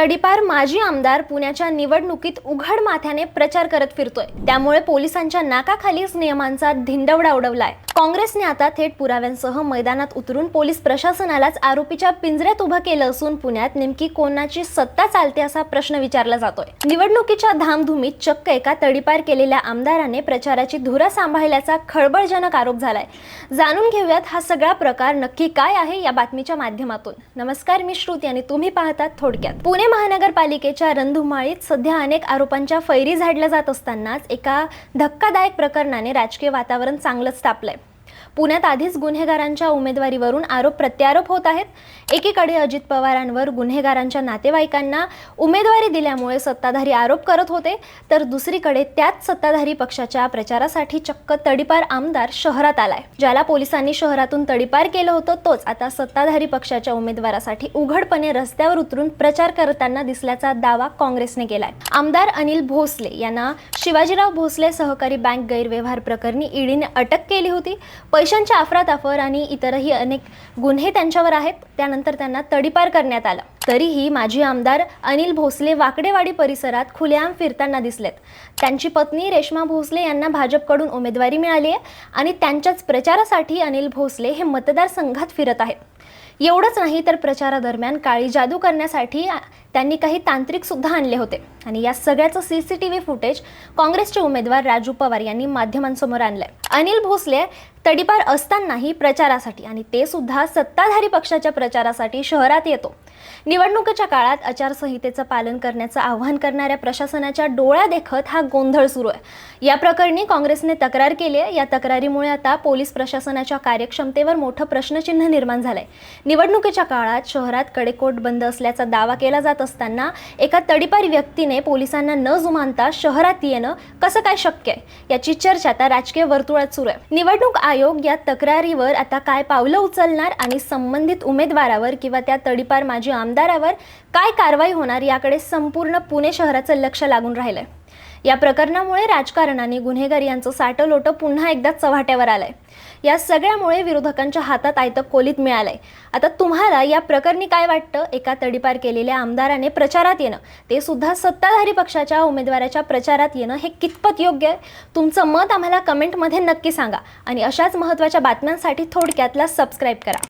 तडीपार माजी आमदार पुण्याच्या निवडणुकीत उघड माथ्याने प्रचार करत फिरतोय. त्यामुळे पोलिसांच्या नाकाखालीच नियमांचा धिंडवडा उडवलाय. काँग्रेसने आता थेट पुराव्यांसह मैदानात उतरून पोलीस प्रशासनालाच आरोपीच्या पिंजऱ्यात उभं केलं असून पुण्यात नेमकी कोणाची सत्ता चालते असा प्रश्न विचारला जातोय. निवडणुकीच्या धामधुमीत चक्क एका तडीपार केलेल्या आमदाराने प्रचाराची धुरा सांभाळल्याचा खळबळजनक आरोप झालाय. जाणून घेऊयात हा सगळा प्रकार नक्की काय आहे या बातमीच्या माध्यमातून. नमस्कार मी श्रुती आणि तुम्ही पाहतात थोडक्यात. पुणे महानगरपालिकेच्या रणधुमाळीत सध्या अनेक आरोपांच्या फैरी झाडल्या जात असतानाच एका धक्कादायक प्रकरणाने राजकीय वातावरण चांगलंच तापलंय. पुण्यात आधीच गुन्हेगारांच्या उमेदवारीवरून आरोप प्रत्यारोप होत आहेत. एकीकडे अजित पवारांवर गुन्हेगारांच्या नातेवाईकांना उमेदवारी दिल्यामुळे सत्ताधारी आरोप करत होते तर दुसरीकडे त्याच सत्ताधारी पक्षाच्या प्रचारासाठी चक्क तडीपार आमदार शहरात आलाय. ज्याला पोलिसांनी शहरातून तडीपार केलं होतं तोच आता सत्ताधारी पक्षाच्या उमेदवारासाठी उघडपणे रस्त्यावर उतरून प्रचार करताना दिसल्याचा दावा काँग्रेसने केलाय. आमदार अनिल भोसले यांना शिवाजीराव भोसले सहकारी बँक गैरव्यवहार प्रकरणी ईडीने अटक केली होती. पैशांच्या अफरातफर आणि इतरही अनेक गुन्हे त्यांच्यावर आहेत. त्यानंतर त्यांना तडीपार करण्यात आलं. तरीही माजी आमदार अनिल भोसले वाकडेवाडी परिसरात खुलेआम फिरताना दिसलेत. त्यांची पत्नी रेश्मा भोसले यांना भाजपकडून उमेदवारी मिळाली आहे आणि त्यांच्याच प्रचारासाठी अनिल भोसले हे मतदारसंघात फिरत आहेत. एवढंच नाही तर प्रचारादरम्यान काळी जादू करण्यासाठी त्यांनी काही तांत्रिकसुद्धा आणले होते. आणि या सगळ्याचं C C T V footage काँग्रेसचे उमेदवार राजू पवार यांनी माध्यमांसमोर आणलं आहे अनिल भोसले तडीपार असतानाही प्रचारासाठी आणि ते सुद्धा सत्ताधारी पक्षाच्या प्रचारासाठी शहरात येतो. निवडणुकीच्या काळात आचारसंहितेचं पालन करण्याचं आवाहन करणाऱ्या प्रशासनाच्या डोळ्या देखत हा गोंधळ सुरू आहे. या प्रकरणी काँग्रेसने तक्रार केली आहे. या तक्रारीमुळे आता पोलीस प्रशासनाच्या कार्यक्षमतेवर मोठं प्रश्नचिन्ह निर्माण झालंय. निवडणुकीच्या काळात शहरात कडेकोट बंद असल्याचा दावा केला जात असताना एका तडीपार व्यक्तीने पोलिसांना न जुमानता शहरात येणं कसं काय शक्य आहे? याची चर्चा आता राजकीय वर्तुळ वर्तुळात सुरू आहे. निवडणूक आयोग या तक्रारीवर आता काय पावलं उचलणार आणि संबंधित उमेदवारावर किंवा त्या तडीपार माजी आमदारावर काय कारवाई होणार याकडे संपूर्ण पुणे शहराचं लक्ष लागून राहिलंय. या प्रकरणामुळे राजकारण आणि गुन्हेगारी यांचं साटं लोटं पुन्हा एकदा चव्हाट्यावर आलंय. या सगळ्यामुळे विरोधकांच्या हातात आयतं कोलीत मिळालंय. आता तुम्हाला या प्रकरणी काय वाटतं? एका तडीपार केलेल्या आमदाराने प्रचारात येणं. ते सुद्धा सत्ताधारी पक्षाच्या उमेदवाराच्या प्रचारात येणं हे कितपत योग्य आहे? तुमचं मत आम्हाला कमेंटमध्ये नक्की सांगा. आणि अशाच महत्त्वाच्या बातम्यांसाठी थोडक्यातला सबस्क्राईब करा.